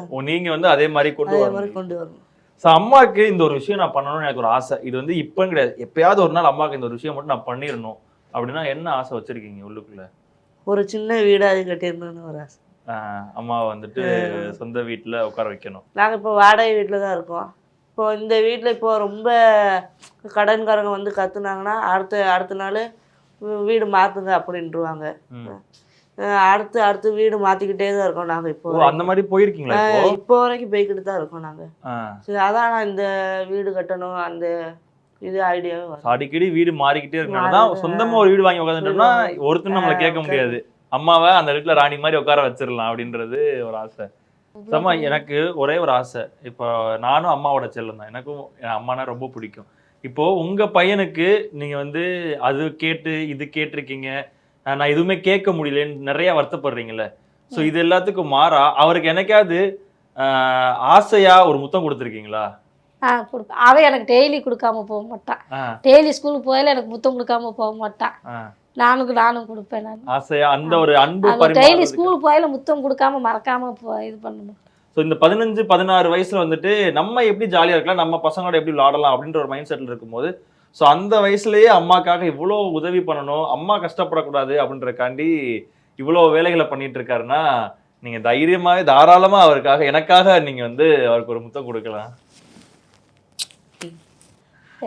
ஓ, நீங்க வந்து அதே மாதிரி கொண்டு அதே வரணும். மாதிரி கொண்டு வரணும். ஸோ அம்மாவுக்கு இந்த ஒரு விஷயம் நான் பண்ணணும்னு எனக்கு ஒரு ஆசை. இது வந்து இப்போன்னு கிடையாது. எப்பயாவது ஒரு நாள் அம்மாவுக்கு இந்த ஒரு விஷயம் மட்டும் நான் பண்ணிடணும் அப்படின்னா என்ன ஆசை வச்சிருக்கீங்க உள்ளுக்குள்ள? ஒரு சின்ன வீடாக கட்டிடணும்னு ஒரு ஆசை. ஆஹ் அம்மாவை வந்துட்டு சொந்த வீட்டுல உட்கார வைக்கணும். நாங்கள் இப்போ வாடகை வீட்டில் தான் இருக்கோம். இப்போ இந்த வீட்டில் இப்போ ரொம்ப கடன்காரங்க வந்து கத்துனாங்கன்னா அடுத்த அடுத்த நாள் வீடு மாற்றுங்க அப்படின்ட்டுருவாங்க அடுத்து அடுத்து வீடு மாற்றிக்கிட்டே தான் இருக்கோம் நாங்கள் இப்போ அந்த மாதிரி போயிருக்கீங்களா இப்போ? வரைக்கும் போய்கிட்டு தான் இருக்கோம் சரி அதான் நான் இந்த வீடு கட்டணும் அந்த இது ஐடியாவே அடிக்கடி வீடு மாறிக்கிட்டே இருக்கனால தான் சொந்தமா ஒரு வீடு வாங்கி உட்காந்துட்டோம்னா ஒருத்தர் நம்மள கேட்க முடியாது. அம்மாவை அந்த வீட்டுல ராணி மாதிரி உட்கார வச்சிடலாம் அப்படின்றது ஒரு ஆசை. சம எனக்கு ஒரே ஒரு ஆசை. இப்போ நானும் அம்மாவோட செல்லம் தான். எனக்கும் என் அம்மானா ரொம்ப பிடிக்கும். இப்போ உங்க பையனுக்கு நீங்க வந்து அது கேட்டு இது கேட்டிருக்கீங்க. நான் எதுவுமே கேட்க முடியலன்னு நிறைய வருத்தப்படுறீங்கல்ல. ஸோ இது எல்லாத்துக்கும் மாறா அவருக்கு என்னைக்காவது ஆஹ் ஆசையா ஒரு முத்தம் கொடுத்துருக்கீங்களா? ஆ கொடுப்பேன் அவன் எனக்கு டெய்லி கொடுக்காம போக மாட்டான் டெய்லி ஸ்கூலுக்கு போயில எனக்கு முத்தம் கொடுக்காம போக மாட்டான் நானுக்கு நானும் கொடுப்பேன் நான். ஆசையா? அந்த ஒரு அன்பு டெய்லி ஸ்கூலுக்கு போயில முத்தம் கொடுக்காம மறக்காம இது பண்ணணும். ஸோ இந்த பதினஞ்சு பதினாறு வயசுல வந்துட்டு நம்ம எப்படி ஜாலியா இருக்கலாம் நம்ம பசங்களோட எப்படி விளாடலாம் அப்படின்ற ஒரு மைண்ட் செட்ல இருக்கும்போது ஸோ அந்த வயசுலயே அம்மாக்காக இவ்வளோ உதவி பண்ணணும் அம்மா கஷ்டப்படக்கூடாது அப்படின்றக்காண்டி இவ்வளோ வேலைகளை பண்ணிட்டு இருக்காருன்னா நீங்க தைரியமாவே தாராளமா அவருக்காக எனக்காக நீங்க வந்து அவருக்கு ஒரு முத்தம் கொடுக்கலாம்.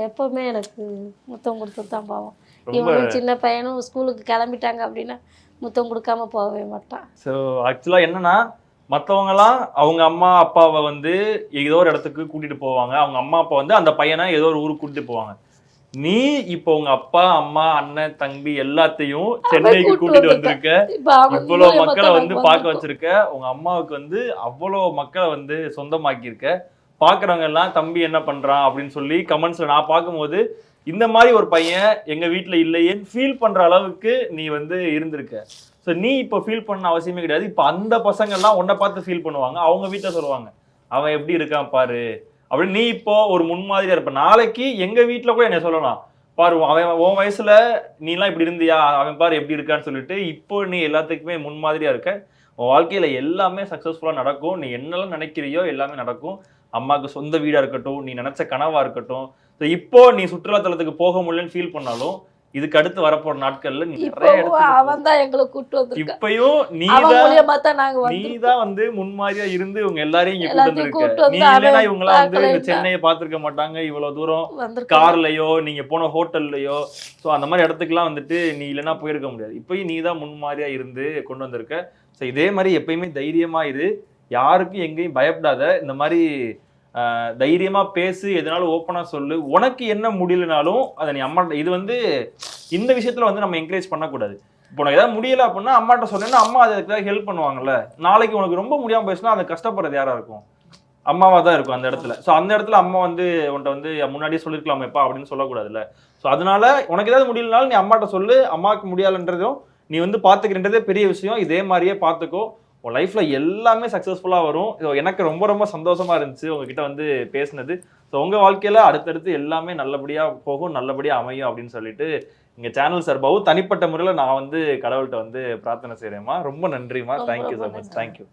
எப்பவுமே எனக்கு முத்தம் கொடுத்து தான் போவோம். இவனும் சின்ன பையனும் ஸ்கூலுக்கு கிளம்பிட்டாங்க அப்படின்னா முத்தம் கொடுக்காம போகவே மாட்டான். ஸோ ஆக்சுவலாக என்னன்னா மற்றவங்கலாம் அவங்க அம்மா அப்பாவை வந்து ஏதோ ஒரு இடத்துக்கு கூட்டிட்டு போவாங்க. அவங்க அம்மா அப்பா வந்து அந்த பையனை ஏதோ ஒரு ஊருக்கு கூட்டிட்டு போவாங்க. நீ இப்போ உங்க அப்பா அம்மா அண்ணன் தம்பி எல்லாத்தையும் சென்னைக்கு கூட்டு கூட்டிட்டு. வந்திருக்க. இப்ப அவன் இவ்வளோ மூலியமா மக்களை வந்து பார்க்க. வச்சிருக்க. உங்க அம்மாவுக்கு வந்து அவ்வளோ மக்களை வந்து சொந்தமாக்கியிருக்க. பார்க்குறவங்க எல்லாம் தம்பி என்ன பண்றான்? அப்படின்னு சொல்லி கமெண்ட்ஸ்ல நான் பார்க்கும்போது இந்த மாதிரி ஒரு பையன் எங்க வீட்டில் இல்லையேன்னு ஃபீல் பண்ற அளவுக்கு நீ வந்து இருந்திருக்க. ஸோ நீ இப்போ ஃபீல் பண்ண அவசியமே கிடையாது. இப்போ அந்த பசங்கள்லாம் உன்னை பார்த்து ஃபீல் பண்ணுவாங்க. அவங்க வீட்டில் சொல்லுவாங்க அவன் எப்படி இருக்கான் பாரு. அப்படின்னு நீ இப்போ ஒரு முன்மாதிரியா இருப்ப. நாளைக்கு எங்க வீட்டில் கூட என்ன சொல்லலாம். பாரு அவன் உன் வயசுல நீலாம் இப்படி இருந்தியா? அவன் பாரு எப்படி இருக்கான்னு சொல்லிட்டு இப்போ நீ எல்லாத்துக்குமே முன்மாதிரியா இருக்க. உன் வாழ்க்கையில எல்லாமே சக்ஸஸ்ஃபுல்லாக நடக்கும். நீ என்னெல்லாம் நினைக்கிறியோ எல்லாமே நடக்கும். அம்மாவுக்கு சொந்த வீடாக இருக்கட்டும் நீ நினைச்ச கனவாக இருக்கட்டும் So இப்போ நீ சுற்றுலாத்தலத்துக்கு போக முடியலன்னு ஃபீல் பண்ணாலும் இதுக்கு அடுத்து வரப்போற நாட்கள்ல நீ நிறைய இடத்துக்கு. அவன் தான் எங்களை கூட்டு வந்திருக்கான். இப்பயும் மூலியமா தான் நீ தான் வந்து முன்மாதிரியா இருந்து இவங்க எல்லாரையும் இங்க கூட்டு வந்திருக்க. வந்து நீ இல்லைன்னா அவன் இவங்க எல்லாம் வந்து இந்த. சென்னையை பார்த்திருக்க மாட்டாங்க. இவ்வளவு தூரம் கார்லயோ நீங்க போன ஹோட்டல்லையோ. ஸோ அந்த மாதிரி இடத்துக்குலாம் வந்துட்டு நீ இல்லைன்னா போயிருக்க முடியாது. இப்பயும் நீ தான் முன்மாதிரியா இருந்து கொண்டு வந்திருக்க. ஸோ இதே மாதிரி எப்பயுமே தைரியமா இரு. யாருக்கும் எங்கேயும் பயப்படாத. இந்த மாதிரி தைரியமாக தைரியமா பேசு எதனாலும் ஓப்பனா சொல்லு. உனக்கு என்ன முடியலனாலும் அதை நீ அம்மா இது வந்து இந்த விஷயத்துல வந்து நம்ம என்கரேஜ் பண்ணக்கூடாது. இப்போ உனக்கு ஏதாவது முடியல அப்படின்னா அம்மாட்ட சொன்னேன்னா அம்மா அதுக்கு ஹெல்ப் பண்ணுவாங்கல்ல. நாளைக்கு உனக்கு ரொம்ப முடியாமல் போயிடுச்சுன்னா அதை கஷ்டப்படுறது யாராக இருக்கும்? அம்மாவாக தான் இருக்கும் அந்த இடத்துல. ஸோ அந்த இடத்துல அம்மா வந்து உன்கிட்ட வந்து முன்னாடியே சொல்லிருக்கலாமேப்பா அப்படின்னு சொல்லக்கூடாதுல்ல. ஸோ அதனால உனக்கு ஏதாவது முடியலனாலும் நீ அம்மாட்ட சொல்லு. அம்மாவுக்கு முடியலன்றதும் நீ வந்து பார்த்துக்கிறன்றதே பெரிய விஷயம். இதே மாதிரியே பார்த்துக்கோ உன் லைஃப்ல எல்லாமே சக்ஸஸ்ஃபுல்லாக வரும். இது எனக்கு ரொம்ப ரொம்ப சந்தோஷமா இருந்துச்சு உங்ககிட்ட வந்து பேசினது. ஸோ உங்க வாழ்க்கையில அடுத்தடுத்து எல்லாமே நல்லபடியா போகும் நல்லபடியா அமையும் அப்படின்னு சொல்லிட்டு எங்க சேனல் சார்பாவும் தனிப்பட்ட முறையில் நான் வந்து கடவுள்கிட்ட வந்து பிரார்த்தனை செய்கிறேம்மா ரொம்ப நன்றிம்மா. Thank you so much. தேங்க்யூ